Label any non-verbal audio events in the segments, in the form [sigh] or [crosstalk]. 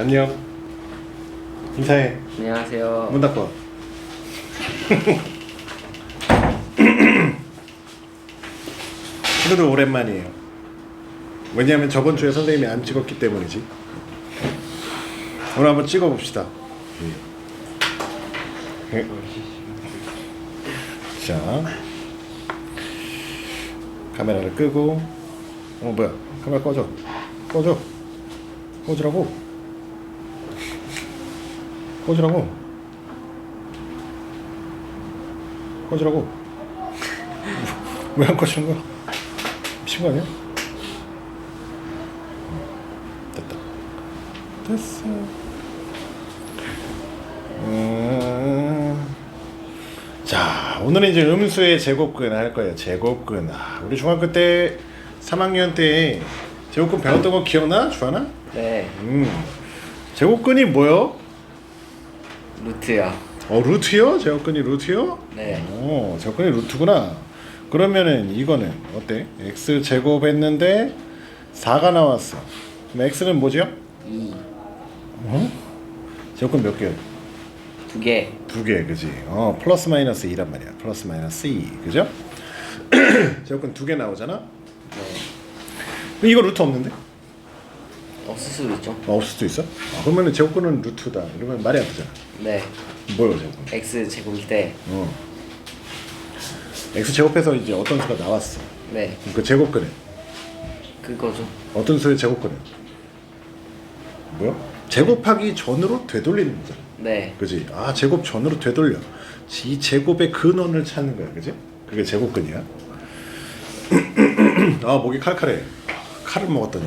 안녕. 인사해. 안녕하세요. 문 닫고. 친구들 오랜만이에요. 왜냐하면 저번 주에 선생님이 안 찍었기 때문이지. 오늘 한번 찍어봅시다. 예. 자, 카메라를 끄고. 어 뭐야? 카메라 꺼져. 꺼져. 꺼지라고. 꺼지라고. 꺼지라고. [laughs] 왜 안 꺼지는 거야? 미친 거 아니야? 됐다. 됐어. 음... 자, 오늘은 이제 음수의 제곱근 할 거예요. 제곱근. 아, 우리 중학교 때 3학년 때 제곱근 배웠던 거 기억나? 주하나? 네, 음. 제곱근이 뭐요? 루트요. 어, 루트요? 제곱근이 루트요? 네. 어, 제곱근이 루트구나. 그러면은 이거는 어때? x 제곱 했는데 4가 나왔어. 그럼 x는 뭐죠? 2, 어? 제곱근 몇 개? 두 개. 두 개, 그지? 어, 플러스 마이너스 2란 말이야. 플러스 마이너스 2, 그죠? [clears throat] 제곱근 두 개 나오잖아? 네. 이거 루트 없는데? 없을 수도 있죠. 어, 없을 수도 있어? 아, 그러면은 제곱근은 루트다. 이러면 말이 안 되잖아. 네. 뭐요, 제곱근? x 제곱일 때, 어. x 제곱해서 이제 어떤 수가 나왔어. 네, 그 제곱근은 그거죠. 어떤 수의 제곱근은 뭐야? 제곱하기 전으로 되돌리는 거잖아. 네, 그지? 아 제곱 전으로 되돌려. 이 제곱의 근원을 찾는 거야, 그지? 그게 제곱근이야. [clears throat] 아 목이 칼칼해. 칼을 먹었더니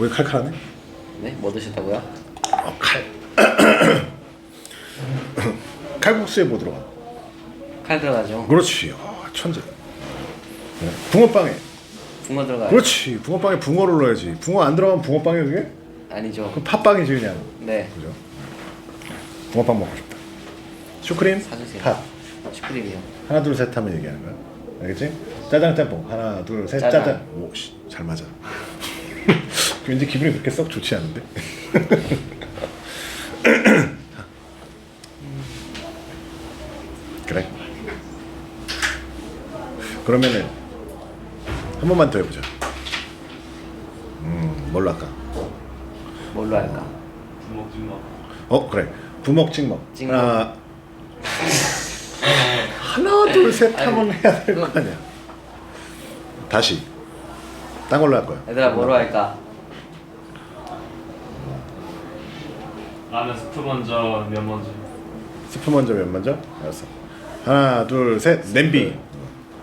목이 칼칼하네. 네, 뭐 드셨다고요? 어, 칼. [coughs] 칼국수에 뭐 들어가? 칼 들어가죠. 그렇지. 아, 천재. 네. 붕어빵에. 붕어 들어가요. 그렇지. 붕어빵에 붕어를 넣어야지. 붕어 안 들어가면 붕어빵이야 그게? 아니죠. 그럼 팥빵이지 그냥. 네, 그죠? 붕어빵 먹고 싶다. 슈크림, 사주세요. 팥. 슈크림이요. 하나 둘 셋 하면 얘기하는 거야. 알겠지? 짜장 짬뽕 하나 둘 셋 짜장. 짜장. 오, 씨, 잘 맞아. 왠지 기분이 그렇게 썩 좋지 않은데. 그래. 그러면은 한 번만 더 해보자. 음, 뭘로 할까? 뭘로 할까? 어 그래 부먹 찍먹 찍먹. 하나 하나 둘셋 하면 해야 될 거 아니야 다시 딴 걸로 할 거야 얘들아, 뭐로 할까? 나는 스프 먼저 면 먼저 스프 먼저 면 먼저 알았어 하나 둘 셋 냄비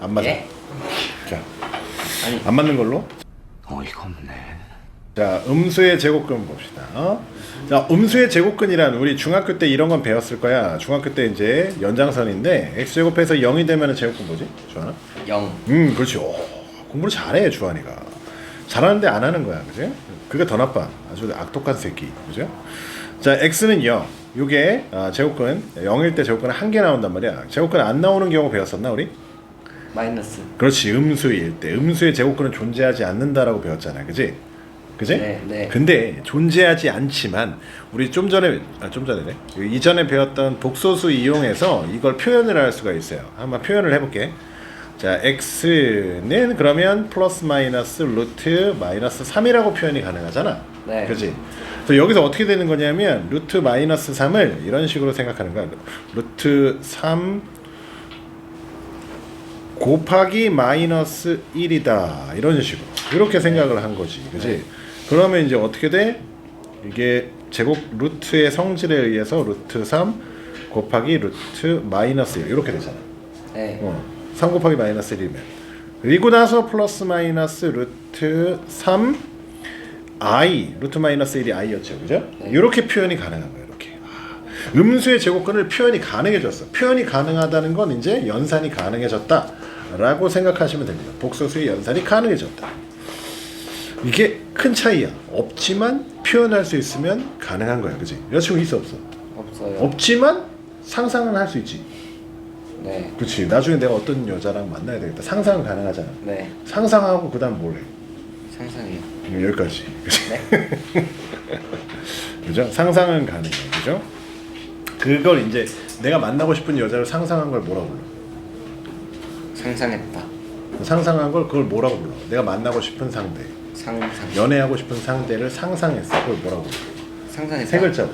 안 맞아 예? 자, 아니, 안 맞는 걸로 어이가 없네. 자 음수의 제곱근 봅시다 어? 자 음수의 제곱근이란 우리 중학교 때 이런 건 배웠을 거야 중학교 때 이제 연장선인데 x제곱해서 0이 되면 제곱근 뭐지? 주하나? 0. 음, 그렇지. 오, 공부를 잘해 주한이가. 잘하는데 안 하는 거야, 그지? 그게 더 나빠. 아주 악독한 새끼, 그죠? 자, x는 0. 요게 아, 제곱근 0일 때 제곱근 한 개 나온단 말이야. 제곱근 안 나오는 경우 배웠었나 우리? 마이너스. 그렇지, 음수일 때 음수의 제곱근은 존재하지 않는다라고 배웠잖아, 그지? 그지? 네, 네. 근데 존재하지 않지만 우리 좀 전에 아, 좀 전에네 이전에 배웠던 복소수 이용해서 이걸 표현을 할 수가 있어요. 한번 표현을 해볼게. 자, x는 그러면 플러스 마이너스 루트 마이너스 3이라고 표현이 가능하잖아. 네. 그지? 그래서 여기서 어떻게 되는 거냐면 루트 마이너스 3을 이런 식으로 생각하는 거야. 루트 3 곱하기 마이너스 1이다. 이런 식으로. 이렇게 생각을 한 거지. 그지? 그러면 이제 어떻게 돼? 이게 제곱 루트의 성질에 의해서 루트 3 곱하기 루트 마이너스 1 이렇게 되잖아. 네. 어, 3 곱하기 마이너스 1이면 그리고 나서 플러스 마이너스 루트 3 i 루트 마이너스 1이 i였죠 그죠? 네. 이렇게 표현이 가능한 거예요 이렇게 아, 음수의 제곱근을 표현이 가능해졌어 표현이 가능하다는 건 이제 연산이 가능해졌다 라고 생각하시면 됩니다 복소수의 연산이 가능해졌다 이게 큰 차이야 없지만 표현할 수 있으면 가능한 거야 그지? 여자친구 있어 없어? 없어요. 없지만 상상은 할 수 있지 네. 그렇지 나중에 내가 어떤 여자랑 만나야 되겠다 상상은 가능하잖아 네. 상상하고 그 다음 뭘 해? 상상해요. 음, 여기까지. 네. [laughs] 그죠? 상상은 가능해. 그죠? 그걸 이제 내가 만나고 싶은 여자를 상상한 걸 뭐라고 불러? 상상했다. 상상한 걸 그걸 뭐라고 불러? 내가 만나고 싶은 상대, 상상. 연애하고 싶은 상대를 상상했어. 그걸 뭐라고 불러? 상상했다. 세 글자.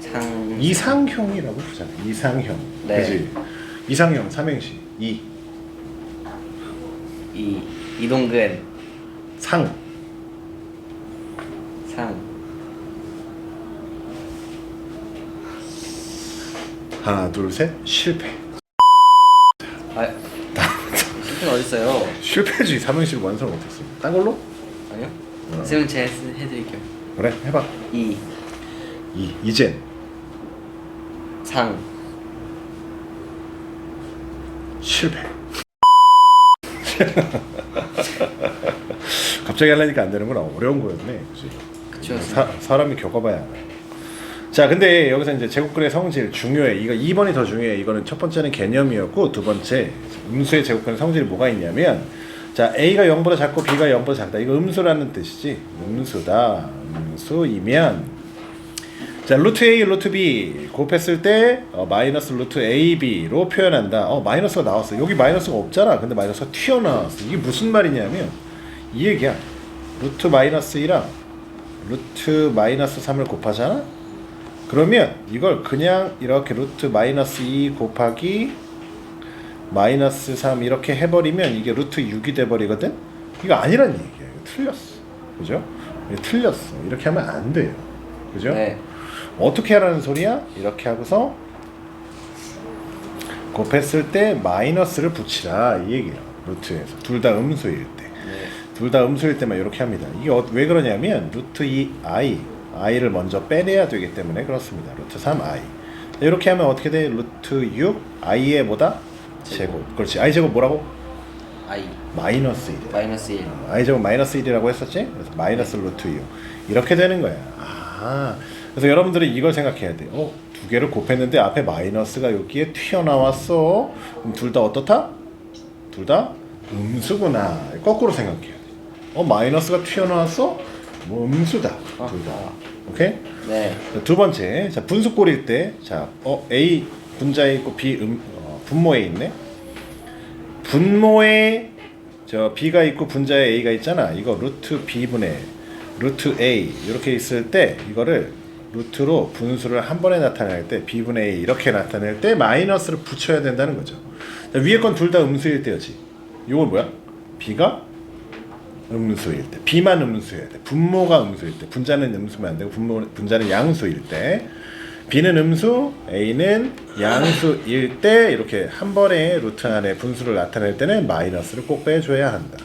상. 이상형이라고 부르잖아. 이상형. 네. 그지? 이상형 삼행시. 이 이 이동근 상. 상. 하나, 둘, 셋. 실패. 아. 실패는 어디 있어요? 실패지 삼행시를 완성 못했어. 딴 걸로? 아니요. 어. 선생님 제가 해- 해드릴게요. 그래, 해봐. 이 이 이젠 상. 실패. [laughs] 갑자기 하려니까 안 되는구나. 어려운 거였네. 그지? 그쵸. 사, 사람이 겪어봐야 알아. 자, 근데 여기서 이제 제곱근의 성질 중요해. 이거 2번이 더 중요해. 이거는 첫 번째는 개념이었고 두 번째 음수의 제곱근 성질이 뭐가 있냐면 자, A가 0보다 작고 B가 0보다 작다. 이거 음수라는 뜻이지. 음수다. 음수이면 자, 루트 A, 루트 B 곱했을 때 어, 마이너스 루트 AB로 표현한다. 어, 마이너스가 나왔어. 여기 마이너스가 없잖아. 근데 마이너스가 튀어나왔어. 이게 무슨 말이냐면 이 얘기야. 루트 마이너스 1이랑 루트 마이너스 3을 곱하잖아? 그러면 이걸 그냥 이렇게 루트 마이너스 2 곱하기 마이너스 3 이렇게 해버리면 이게 루트 6이 돼버리거든? 이거 아니란 얘기야. 이거 틀렸어. 그죠? 이거 틀렸어. 이렇게 하면 안 돼요. 그죠? 네. 어떻게 하라는 소리야? 이렇게 하고서 곱했을 때 마이너스를 붙이라 이 얘기야. 루트에서 둘 다 음수일 때. 네. 둘다 음수일 때만 이렇게 합니다. 이게 어- 왜 그러냐면 루트 2 i i를 먼저 빼내야 되기 때문에 그렇습니다. 루트 3 i 이렇게 하면 어떻게 돼? 루트 6 i의 보다 제곱. 그렇지. i 제곱 뭐라고? 아이 마이너스 1. 마이너스 1. i 제곱 마이너스 1이라고 했었지? 그래서 마이너스 루트 6 이렇게 되는 거야. 아, 그래서 여러분들은 이걸 생각해야 돼. 어, 두 개를 곱했는데 앞에 마이너스가 여기에 튀어나왔어. 그럼 둘 다 어떻다? 둘 다 음수구나. 거꾸로 생각해야 돼. 어, 마이너스가 튀어나왔어? 뭐 음수다. 둘 다. 오케이? 네. 자, 두 번째, 자 분수꼴일 때, 자, 어 A 분자에 있고 B 음, 어, 분모에 있네. 분모에 저 B가 있고 분자에 A가 있잖아. 이거 루트 B 분의 루트 A 이렇게 있을 때 이거를 루트로 분수를 한 번에 나타낼 때 B 분의 A 이렇게 나타낼 때 마이너스를 붙여야 된다는 거죠. 자, 위에 건 둘 다 음수일 때였지. 이건 뭐야? B가 음수일 때, B만 음수여야 돼. 분모가 음수일 때, 분자는 음수면 안 되고 분모 분자는 양수일 때, B는 음수, A는 양수일 때 이렇게 한 번에 루트 안에 분수를 나타낼 때는 마이너스를 꼭 빼줘야 한다.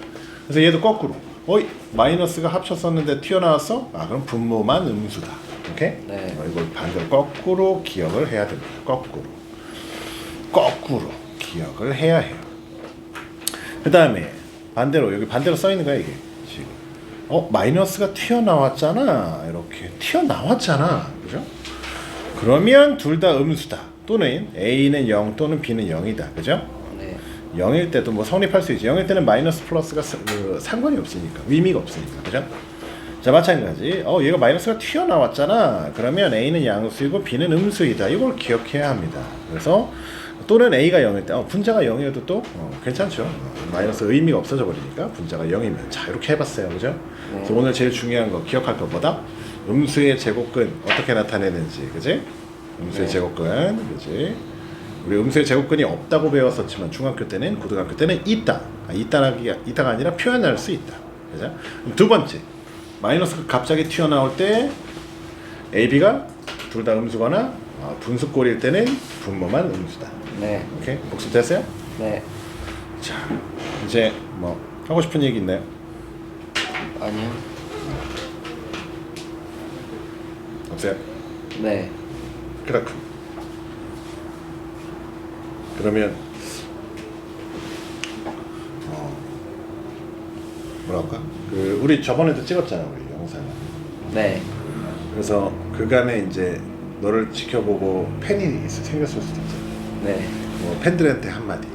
그래서 얘도 거꾸로, 어이 마이너스가 합쳤었는데 튀어나왔어? 아 그럼 분모만 음수다. 오케이? 네. 어, 이걸 반대로 거꾸로 기억을 해야 됩니다. 거꾸로, 거꾸로 기억을 해야 해요. 그 다음에 반대로 여기 반대로 써 있는 거야 이게. 지금. 어 마이너스가 튀어나왔잖아. 이렇게 튀어나왔잖아. 그죠? 그러면 둘 다 음수다. 또는 A는 0 또는 B는 0이다. 그죠? 네. 0일 때도 뭐 성립할 수 있지. 0일 때는 마이너스 플러스가 사- 그 상관이 없으니까. 의미가 없으니까. 그죠 자 마찬가지. 어 얘가 마이너스가 튀어나왔잖아. 그러면 A는 양수이고 B는 음수이다. 이걸 기억해야 합니다. 그래서 또는 A가 0일 때 어, 분자가 0이어도 또 어, 괜찮죠. 어, 마이너스 의미가 없어져 버리니까 분자가 0이면. 자 이렇게 해봤어요. 그죠? 그래서 오늘 제일 중요한 거 기억할 거 뭐다? 음수의 제곱근 어떻게 나타내는지. 그지? 음수의 네. 제곱근. 그지? 우리 음수의 제곱근이 없다고 배웠었지만 중학교 때는 고등학교 때는 있다. 아, 있다가 있다가 아니라 표현할 수 있다. 그죠? 두 번째 마이너스가 갑자기 튀어나올 때 A, B가 둘 다 음수거나 아, 분수꼴일 때는 분모만 음수다. 네. 오케이 복습 됐어요? 네. 자 이제 뭐 하고 싶은 얘기 있나요? 아니요. 없어요? 네. 그렇군. 그러면 어, 뭐랄까? 그 우리 저번에도 찍었잖아 우리 영상. 네. 그래서 그간에 이제 너를 지켜보고 팬이 있- 생겼을 수도 있잖아. 네. 뭐 팬들한테 한마디.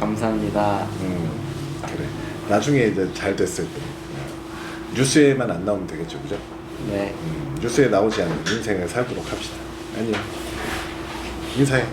감사합니다. 음, 그래. 나중에 이제 잘 됐을 때 뉴스에만 안 나오면 되겠죠, 그죠? 네. 음, 뉴스에 나오지 않는 인생을 살도록 합시다. 아니요. 인사해.